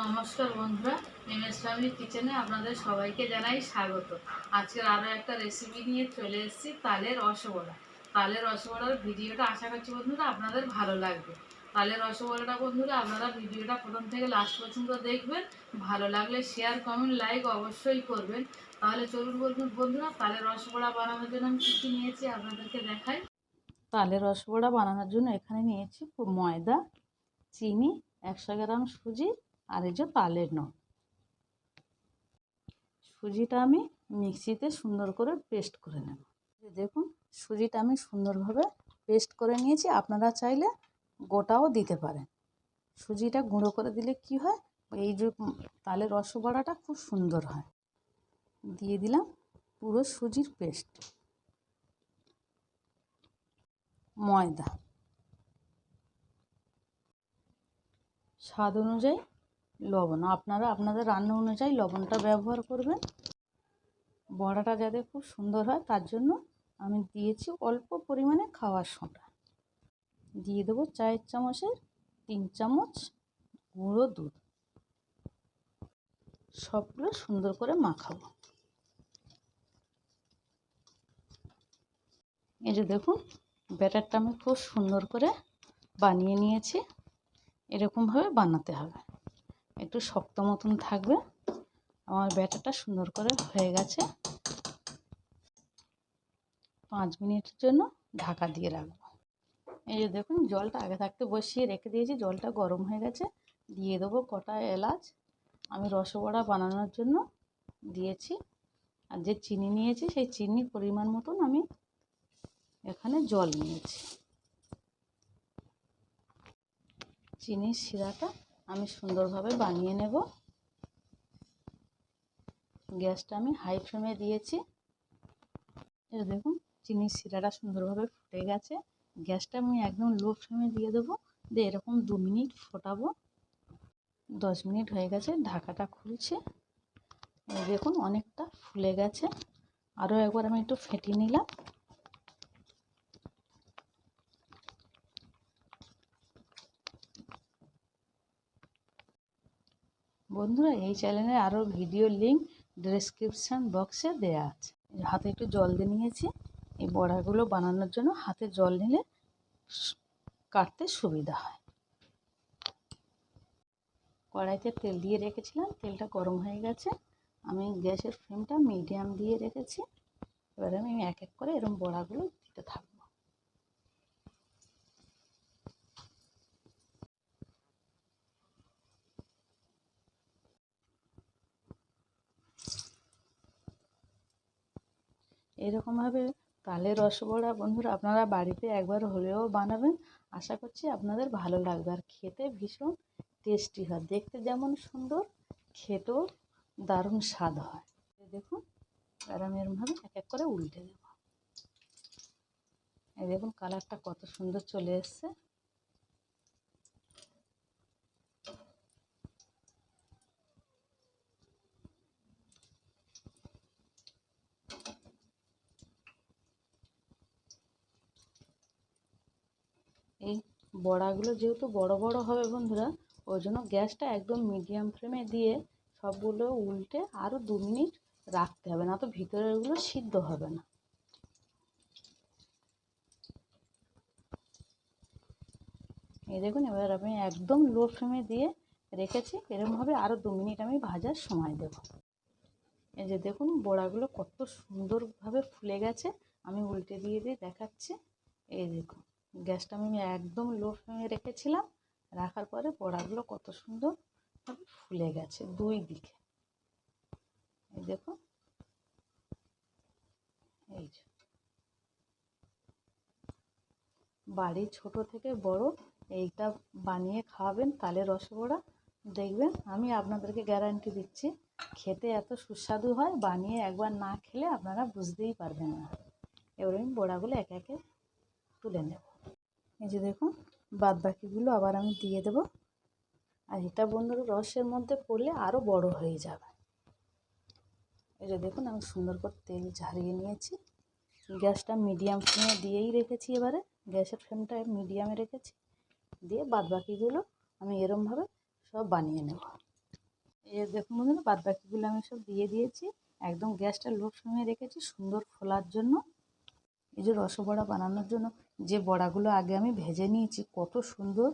নমস্কার বন্ধুরা M S family কিচেনে আপনাদের সবাইকে জানাই স্বাগত। আজকের আরও একটা রেসিপি নিয়ে চলে এসেছি, তালের রসগোল্লা। তালের রসগোল্লার ভিডিওটা আশা করছি বন্ধুরা আপনাদের ভালো লাগবে। তালের রসগোল্লাটা বন্ধুরা, আপনারা ভিডিওটা প্রথম থেকে লাস্ট পর্যন্ত দেখবেন। ভালো লাগলে শেয়ার কমেন্ট লাইক অবশ্যই করবেন। তাহলে চলুন বলুন বন্ধুরা, তালের রসগোল্লা বানানোর জন্য আমি কী কী নিয়েছি আপনাদেরকে দেখাই। তালের রসগোল্লা বানানোর জন্য এখানে নিয়েছি ময়দা, চিনি, একশো গ্রাম সুজি আর এই যে তালের ন সুজিটা আমি মিক্সিতে সুন্দর করে পেস্ট করে নেব। দেখুন, সুজিটা আমি সুন্দরভাবে পেস্ট করে নিয়েছি। আপনারা চাইলে গোটাও দিতে পারেন। সুজিটা গুঁড়ো করে দিলে কি হয়? এই যে তালের রসবড়াটা খুব সুন্দর হয়। দিয়ে দিলাম পুরো সুজির পেস্ট। ময়দা। স্বাদ অনুযায়ী লবণ। আপনারা, আপনাদের রান্না অনুযায়ী লবণটা ব্যবহার করবেন। বড়াটা যাতে খুব সুন্দর হয়, তার জন্য আমি দিয়েছি অল্প পরিমাণে খাওয়ার সোঁটা দিয়ে দেবো চায়ের চামচের তিন চামচ গুঁড়ো দুধ। সবগুলো সুন্দর করে মাখাবো। এই যে দেখুন, ব্যাটারটা আমি খুব সুন্দর করে বানিয়ে নিয়েছি। এরকমভাবে বানাতে হবে। একটু শক্ত মতন থাকবে। আমার ব্যাটারটা সুন্দর করে হয়ে গেছে। পাঁচ মিনিটের জন্য ঢাকা দিয়ে রাখব। এই যে দেখুন, জলটা আগে থাকতে বসিয়ে রেখে দিয়েছি। জলটা গরম হয়ে গেছে। দিয়ে দেবো কটা এলাচ। আমি রসবড়া বানানোর জন্য দিয়েছি। আর যে চিনি নিয়েছি, সেই চিনির পরিমাণ মতন আমি এখানে জল নিয়েছি। চিনির শিরাটা আমি সুন্দরভাবে বানিয়ে নেব। গ্যাসটা আমি হাই ফ্লেমে দিয়েছি। এই দেখুন, চিনির শিরাটা সুন্দরভাবে ফুটে গেছে। গ্যাসটা আমি একদম লো ফ্লেমে দিয়ে দেবো। দিয়ে এরকম দু মিনিট ফোটাবো। দশ মিনিট হয়ে গেছে, ঢাকাটা খুলছে। দেখুন, অনেকটা ফুলে গেছে। আরও একবার আমি একটু ফেটিয়ে নিলাম। বন্ধুরা, এই চ্যানেলে আরও ভিডিও লিঙ্ক ডেসক্রিপশান বক্সে দেওয়া আছে। হাতে একটু জল দিয়ে নিয়েছি। এই বড়াগুলো বানানোর জন্য হাতে জল নিলে কাটতে সুবিধা হয়। কড়াইতে তেল দিয়ে রেখেছিলাম। তেলটা গরম হয়ে গেছে। আমি গ্যাসের ফ্লেমটা মিডিয়াম দিয়ে রেখেছি। এবার আমি এক এক করে এরকম বড়াগুলো দিতে থাকব। এরকমভাবে তালের রসবড়া, বন্ধুরা আপনারা বাড়িতে একবার হলেও বানাবেন। আশা করছি আপনাদের ভালো লাগবে। আর খেতে ভীষণ টেস্টি হয়। দেখতে যেমন সুন্দর, খেতেও দারুণ স্বাদ হয়। দেখুন, আর আমি এরমভাবে এক এক করে উল্টে দেব। এই দেখুন কালারটা কত সুন্দর চলে এসছে এই বড়াগুলো যেহেতু বড় বড় হবে বন্ধুরা, ওই জন্য গ্যাসটা একদম মিডিয়াম ফ্লেমে দিয়ে সবগুলো উল্টে আরও দু মিনিট রাখতে হবে, না তো ভিতরেরগুলো সিদ্ধ হবে না। এই দেখুন, এবার আমি একদম লো ফ্লেমে দিয়ে রেখেছি এরকমভাবে আরও দু মিনিট আমি ভাজার সময় দেব। এই যে দেখুন, বড়াগুলো কত সুন্দরভাবে ফুলে গেছে, আমি উল্টে দিয়ে দিয়ে দেখাচ্ছি। এই দেখুন। গ্যাসটা আমি একদম লো ফ্লেমে রেখেছিলাম। রাখার পরে বড়াগুলো কত সুন্দর ফুলে গেছে দুই দিকে। এই দেখুন এই যে। বাড়ি ছোট থেকে বড় এইটা বানিয়ে খাওয়াবেন তালের রসবড়া দেখবেন আমি আপনাদেরকে গ্যারান্টি দিচ্ছি, খেতে এত সুস্বাদু হয়, বানিয়ে একবার না খেলে আপনারা বুঝতেই পারবেন না। এবার আমি বড়াগুলো একে একে তুলে নেব। এই যে দেখুন বাদ বাকিগুলো আবার আমি দিয়ে দেব। আর এটা বন্ধুরা রসের মধ্যে পড়লে আরও বড় হয়ে যাবে। এই যে দেখুন, আমি সুন্দর করে তেল ঝারিয়ে নিয়েছি। গ্যাসটা মিডিয়াম ফ্লেমে দিয়েই রেখেছি এবারে। গ্যাসের ফ্লেমটা মিডিয়ামে রেখেছি। দিয়ে বাদ বাকিগুলো আমি এরমভাবে সব বানিয়ে নেব। এই দেখুন বন্ধুরা বাদ বাকিগুলো আমি সব দিয়ে দিয়েছি। একদম গ্যাসটা লো ফ্লেমে রেখেছি সুন্দর ফোলার জন্য। এই যে রসবড়া বানানোর জন্য যে বড়াগুলো আগে আমি ভেজে নিয়েছি, কত সুন্দর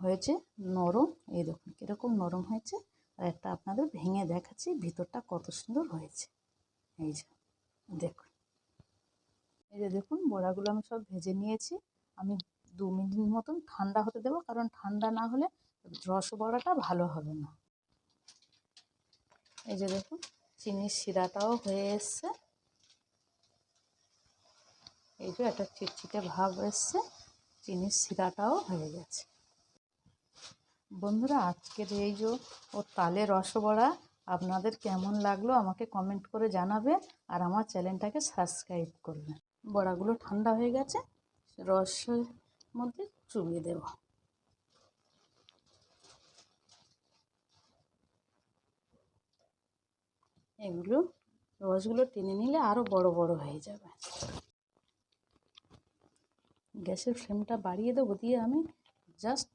হয়েছে, নরম। এই দেখুন কীরকম নরম হয়েছে, আর একটা আপনাদের ভেঙে দেখাচ্ছি, ভিতরটা কত সুন্দর হয়েছে। এই যে, দেখুন। এই যে দেখুন, বড়াগুলো আমি সব ভেজে নিয়েছি। আমি দু মিনিট মতন ঠান্ডা হতে দেবো, কারণ ঠান্ডা না হলে রস বড়াটা ভালো হবে না। এই যে দেখুন, চিনির শিরাটাও হয়ে এসছে। এই যে একটা চিটচিটে ভাব এসছে চিনির শিরাটাও হয়ে গেছে। বন্ধুরা, আজকের এই যে ও তালের রসবড়া, আপনাদের কেমন লাগল আমাকে কমেন্ট করে জানাবে আর আমার চ্যানেলটাকে সাবস্ক্রাইব করবে বড়াগুলো ঠান্ডা হয়ে গেছে, রসের মধ্যে চুবিয়ে দেব। এগুলো রসগুলো টেনে নিলে আরও বড় বড় হয়ে যাবে। গ্যাসের ফ্লেমটা বাড়িয়ে দেবো দিয়ে আমি জাস্ট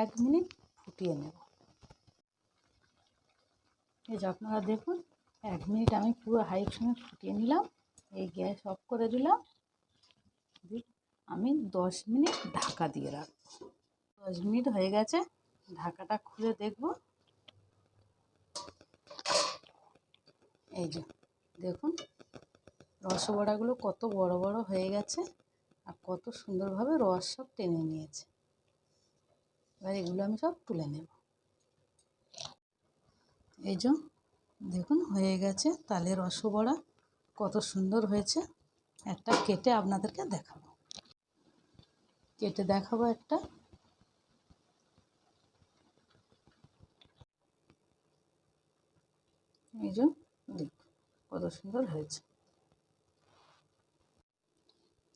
এক মিনিট ফুটিয়ে নেব। এই যে আপনারা দেখুন, এক মিনিট আমি পুরো হাই ফ্লেমে ফুটিয়ে নিলাম, এই গ্যাস অফ করে দিলাম। আমি দশ মিনিট ঢাকা দিয়ে রাখব। দশ মিনিট হয়ে গেছে, ঢাকাটা খুলে দেখব। এই যে দেখুন রসবড়াগুলো কত বড় বড় হয়ে গেছে। আর কত সুন্দরভাবে রস সব টেনে নিয়েছে। এবার এগুলো আমি সব তুলে নেব। এই যে, দেখুন, হয়ে গেছে তালের রসবড়া। কত সুন্দর হয়েছে। একটা কেটে আপনাদেরকে দেখাবো। কেটে দেখাবো একটা। এই যে কত সুন্দর হয়েছে।